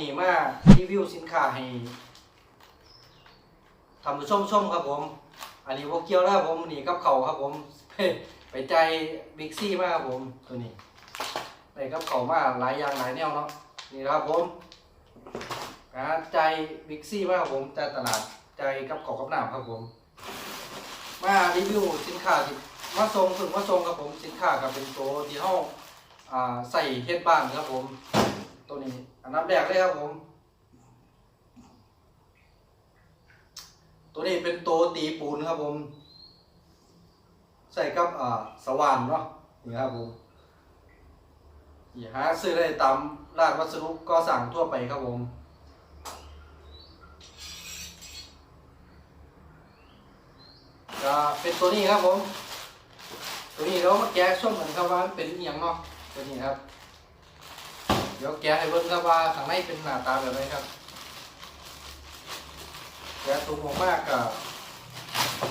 ทั่วกับผมมันนี้มารีวิวสินค้าให้ทำผู้ชมชมครับผม อันนี้พวกเกี่ยวแล้วผมมันนี้กับเขาครับผมไปใจบิ๊กซี่มากครับผมตัวนี้ได้กับเขามาหลายอย่างหลายแนวเนาะนี่นะครับผมอ่าใจบิ๊กซี่มากครับผมใจตลาดใจกับเขากับหนามครับผม มารีวิวสินค้าที่มาส่งถึงมาส่งครับผมสินค้ากับเป็นตัวที่ห้องใส่เฮ็ดบ้านครับผม ตัวนี้ อันดับแรกเลยครับผม ตัวนี้เป็นตัวตีปูนครับผม ใส่กับอ่าสว่านเนาะนี่ครับผมนี่หาซื้อได้ตามร้านวัสดุก็สั่งทั่วไปครับผมก็เป็นตัวนี้ครับผม ตัวนี้เรามาแกะช่วงเหมือนครับว่ามันเป็นอย่างเนาะตัวนี้ครับ เดี๋ยวแกะให้เบิ่งครับว่าข้างในเป็นหน้าตาแบบไหนครับแกะถุงออกมากกับ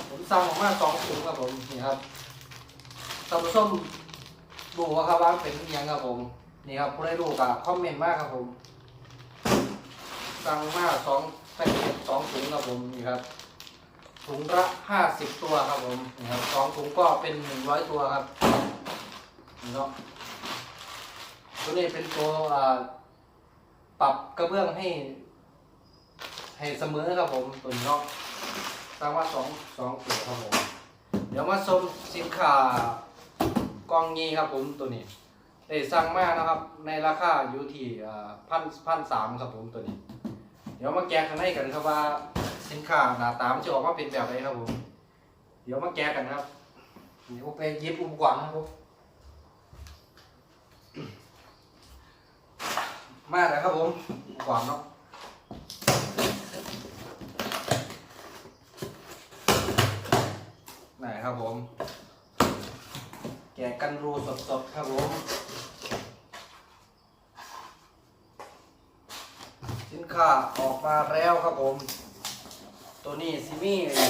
ผมสั่งออกมาสองถุงครับผมนี่ครับท่านผู้มดูว่าครับว่าเป็นย่างครับผมนี่ครับผู้ใดดูกับคอมเมนต์มากครับผมสั่งมาสองแพ็กเกจสองถุงครับผมนี่ครับถุงละห้าสิบตัวครับผมนี่ครับสองถุงก็เป็นหนึ่งร้อยตัวครับเนาะ ตัวนี้เป็นตัวปรับกระเบื้องให้ ให้เสมอครับผมตัวนี้เนาะสร้างว่าสองสองตัวครับผมเดี๋ยวมาชมสินค้ากองยีครับผมตัวนี้ได้สั่งมานะครับ ในราคาอยู่ที่พันพันสามครับผมตัวนี้ เดี๋ยวมาแกะข้างในกันครับว่าสินค้าหน้าตามจะออกมาเป็นแบบไหนครับผม เดี๋ยวมาแกะกันครับเดี๋ยวไปยิบอุปกรณ์ครับผม มาแล้วครับผมอุปกรณ์เนาะไหนครับผม แกะกันรูสดๆครับผมสินค้าออกมาแล้วครับผม ตัวนี้ซิมี่ไอ้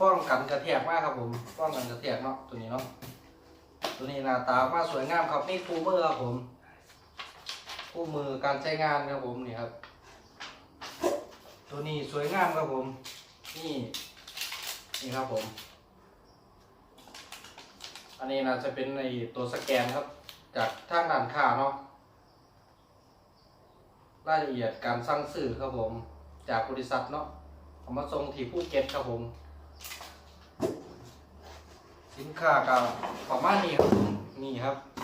ป้องกันกระแทกมากครับผมป้องกันกระแทกเนาะตัวนี้เนาะตัวนี้หน้าตามาสวยงามครับนี่คู่มือครับผม คู่มือการใช้งานครับผมนี่ครับ ตัวนี้สวยงามครับผม นี่ นี่ครับผม อันนี้น่าจะเป็นในตัวสแกนครับ จากทางด้านข้าเนาะรายละเอียดการสั่งซื้อครับผม จากบริษัทเนาะเอามาส่งที่ภูเก็ตครับผม สินค้ากับประมาณนี้ครับผมนี่ครับ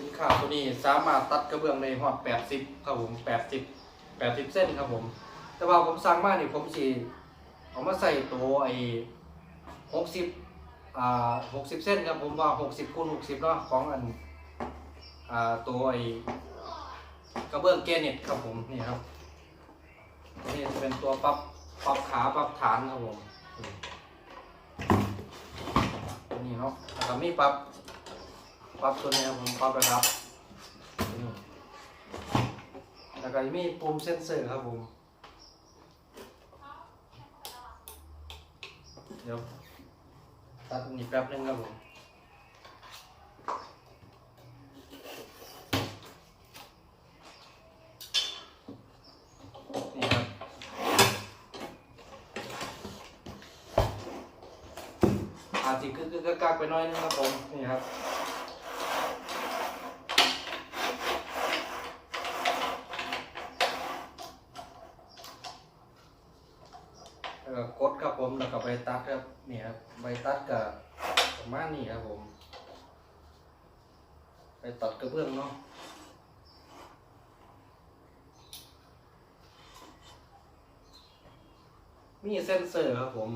สินค้าตัวนี้สามารถตัดกระเบื้องในหอด80ครับผม80 80 เส้นครับผม แต่ว่าผมสั่งมานี่ผมสิเอามาใส่ตัวไอ้60อ่า60 เส้นครับผมว่า 60คูณ60เนาะของอันอ่าตัวไอ้กระเบื้องเกเน็ตครับผมนี่ครับนี่จะเป็นตัวปรับปรับขาปรับฐานครับผมนี่เนาะแล้วก็มีปรับ ปรับตัวนี้ผมปรับระดับ แล้วก็มีปุ่มเซนเซอร์ครับผม เดี๋ยวตัดนี้แป๊บนึงครับผมนี่ครับอาจจะกึกกึกกักไปน้อยนึงครับผม นี่ครับ แล้วก็กดครับผมแล้วก็ใบตัดครับนี่ครับใบตัดกับประมาณนี้ครับผมไปตัดกระเบื้องเนาะมีเซนเซอร์ครับผม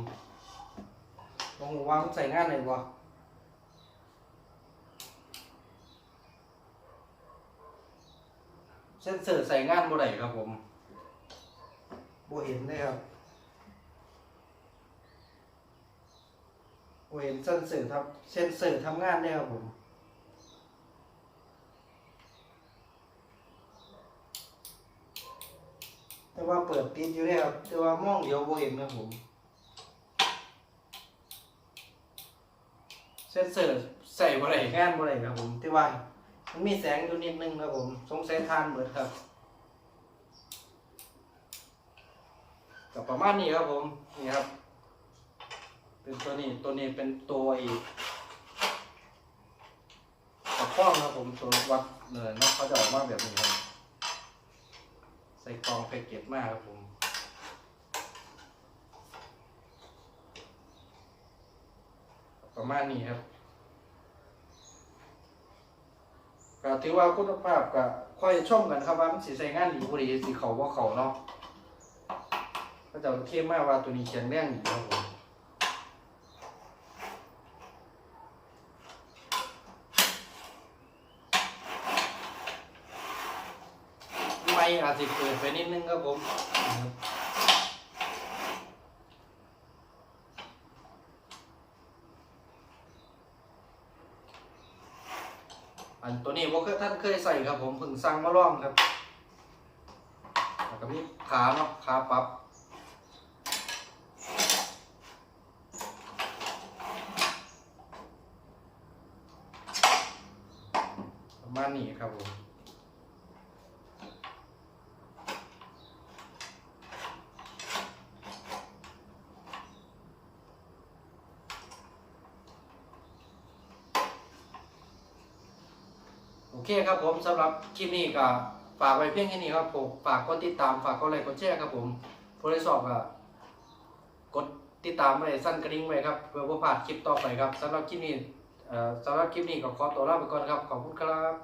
ลองวางใส่งานเลยวะเซนเซอร์ใส่งานบ่ได้ครับผมบ่เห็นเลยครับ เห็นเซนเซอร์ทำเซนเซอร์ทำงานได้ครับผมแต่ว่าเปิดติดอยู่เนี่ยครับแต่ว่ามองเดียวบ่เห็นครับผมเซนเซอร์ใส่บ่ได้งานบ่ได้ครับผมแต่ว่ามันมีแสงอยู่นิดนึงครับผมสงสัยทานเบิดครับกับประมาณนี้ครับผมนี่ครับ เป็นตัวนี้ตัวนี้เป็นตัวอีกตะข้องครับผมตัววัดเลยนะเขาจะออกมาแบบนี้ครับใส่กล่องแพ็กเกจมากครับผมประมาณนี้ครับก็ถือว่าคุณภาพก็ค่อยชมกันครับว่ามันสิใช้งานดีบ่ดีสิเขาว่าเขาเนาะก็จะเข้มมากว่าตัวนี้แข็งแรงดีครับผมไม่ อาจจะเปิดไปนิดนึงครับผมอันตัวนี้ว่าท่านเคยใส่ครับผมเพิ่งสั่งมาลองครับแล้วก็มีขาเนาะขาปรับประมาณนี้ครับผม เคครับผมสำหรับคลิปนี้ก็ฝากไว้เพียงแค่นี้ครับผมฝากกดติดตามฝากกดไลค์กดแชร์ครับผมผู้ใดชอบก็กดติดตามไว้สั้นกระดิ่งไว้ครับเพื่อบ่พลาดคลิปต่อไปครับสำหรับคลิปนี้สำหรับคลิปนี้ก็ขอตัวลาไปก่อนครับขอบคุณครับ